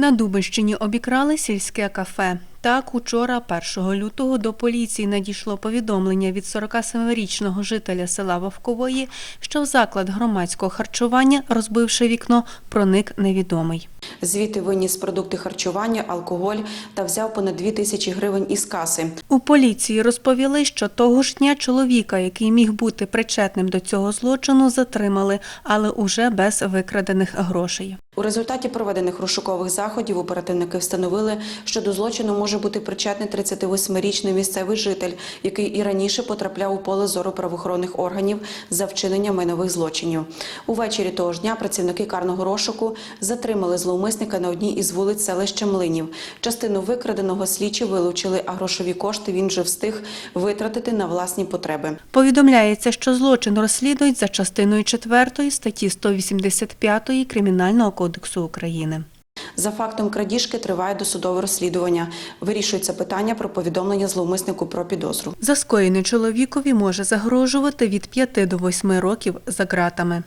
На Дубинщині обікрали сільське кафе. Так, учора, 1 лютого, до поліції надійшло повідомлення від 47-річного жителя села Вовкової, що в заклад громадського харчування, розбивши вікно, проник невідомий. Звідти виніс продукти харчування, алкоголь та взяв понад 2 тисячі гривень із каси. У поліції розповіли, що того ж дня чоловіка, який міг бути причетним до цього злочину, затримали, але уже без викрадених грошей. У результаті проведених розшукових заходів оперативники встановили, що до злочину може бути причетний 38-річний місцевий житель, який і раніше потрапляв у поле зору правоохоронних органів за вчинення майнових злочинів. Увечері того ж дня працівники карного розшуку затримали зловмисника на одній із вулиць селища Млинів. Частину викраденого слідчі вилучили, а грошові кошти він вже встиг витратити на власні потреби. Повідомляється, що злочин розслідують за частиною 4 статті 185 Кримінального кодексу України. За фактом крадіжки триває досудове розслідування. Вирішується питання про повідомлення зловмиснику про підозру. За скоєне чоловікові може загрожувати від 5 до 8 років за ґратами.